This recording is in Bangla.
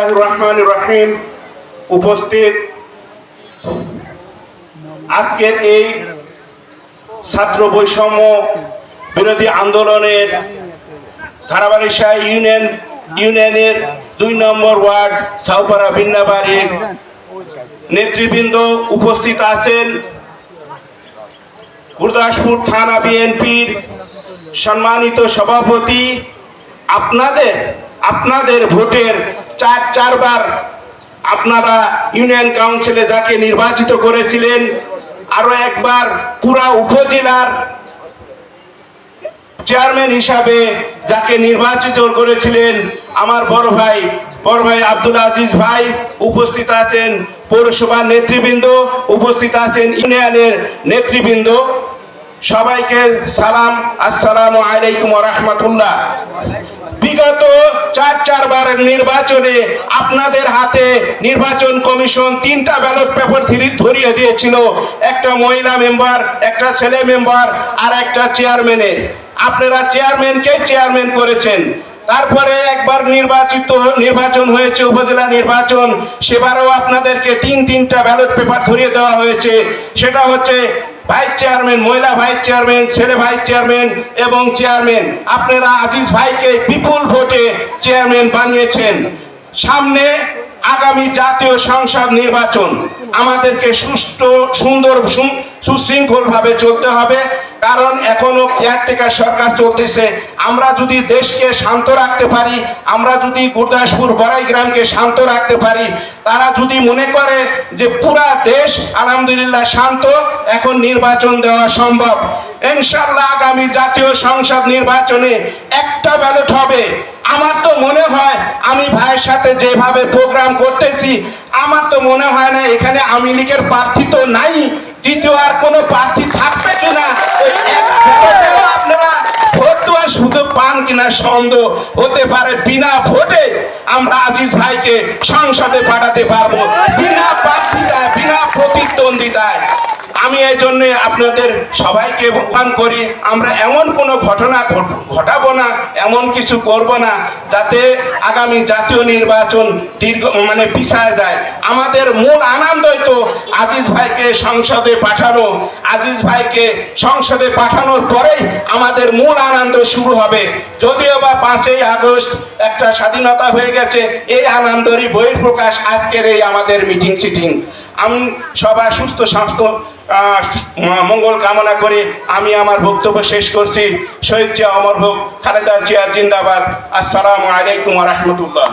বিসমিল্লাহ রহমান রহিম। উপস্থিত। আজকের এই ছাত্র বৈষম্য বিরোধী আন্দোলনের ধারাবাড়িশা ইউনিয়ন, ইউনিয়নের দুই নম্বর ওয়ার্ড, সাউপাড়া ভিন্নাবাড়ির নেতৃবৃন্দ উপস্থিত আছেন। গুরদাসপুর থানা বিএনপির সম্মানিত সভাপতি। আপনাদের আপনাদের ভোটের চার, চারবার আপনারা ইউনিয়ন কাউন্সিলে যাকে নির্বাচিত করেছিলেন, আরও একবার পুরা উপজেলার চেয়ারম্যান হিসাবে যাকে নির্বাচিত করেছিলেন আমার বড় ভাই বড় ভাই আব্দুল আজিজ ভাই উপস্থিত আছেন পৌরসভার নেতৃবৃন্দ, উপস্থিত আছেন ইউনিয়নের নেতৃবৃন্দ। সবাইকে সালাম, আসসালামু আলাইকুম রহমতুল্লাহ। চার চারবার নির্বাচনে আপনাদের হাতে নির্বাচন কমিশন তিনটা ব্যালট পেপার ধরিয়ে দিয়েছিল। একটা মহিলা মেম্বার, একটা ছেলে মেম্বার আর একটা চেয়ারম্যানের আপনারা চেয়ারম্যানকে চেয়ারম্যান করেছেন। তারপরে একবার নির্বাচিত নির্বাচন হয়েছে, উপজেলা নির্বাচন। সেবারও আপনাদেরকে তিন তিনটা ব্যালট পেপার ধরিয়ে দেওয়া হয়েছে। সেটা হচ্ছে ভাইস চেয়ারম্যান, মহিলা ভাইস চেয়ারম্যান, ছেলে ভাইস চেয়ারম্যান এবং চেয়ারম্যান, আপনারা আজিজ ভাইকে বিপুল ভোটে চেয়ারম্যান বানিয়েছেন। সামনে আগামী জাতীয় সংসদ নির্বাচন। আমাদেরকে সুষ্ঠু, সুন্দর সুশৃঙ্খলভাবে চলতে হবে। কারণ এখনও কেয়ারটেকার সরকার চলতেছে। আমরা যদি দেশকে শান্ত রাখতে পারি, আমরা যদি গুরদাসপুর বড়াই গ্রামকে শান্ত রাখতে পারি, তারা যদি মনে করে যে পুরা দেশ আলহামদুলিল্লাহ শান্ত, এখন নির্বাচন দেওয়া সম্ভব। ইনশাল্লাহ আগামী জাতীয় সংসদ নির্বাচনে একটা ব্যালট হবে। আমার তো মনে হয়, আমি ভাইয়ের সাথে যেভাবে প্রোগ্রাম করতেছি, আমার তো মনে হয় না এখানে আমি লীগের প্রার্থী তো নাই। কিনা সন্দেহ হতে পারে বিনা ভোটে আমরা আজিজ ভাইকে সংসদে পাঠাতে পারব। বিনা এই জন্য আপনাদের সবাইকে আহ্বান করি, আমরা এমন কোনো ঘটনা ঘটাবো না, এমন কিছু করব না, যাতে আগামী জাতীয় নির্বাচন দীর্ঘ মানে পিছায় যায়। আমাদের মূল আনন্দই তো আজিজ ভাইকে সংসদে পাঠানো। আজিজ ভাইকে সংসদে পাঠানোর পরেই আমাদের মূল আনন্দ শুরু হবে। যদিও বা পাঁচই আগস্ট একটা স্বাধীনতা হয়ে গেছে, এই আনন্দেরই বহিঃপ্রকাশ আজকের এই আমাদের মিটিং সিটিং আমি সবার সুস্থ, স্বাস্থ্য মঙ্গল কামনা করে আমি আমার বক্তব্য শেষ করছি। শহীদ জিয়া অমর হোক, খালেদা জিয়া জিন্দাবাদ। আসসালামু আলাইকুম রহমতুল্লাহ।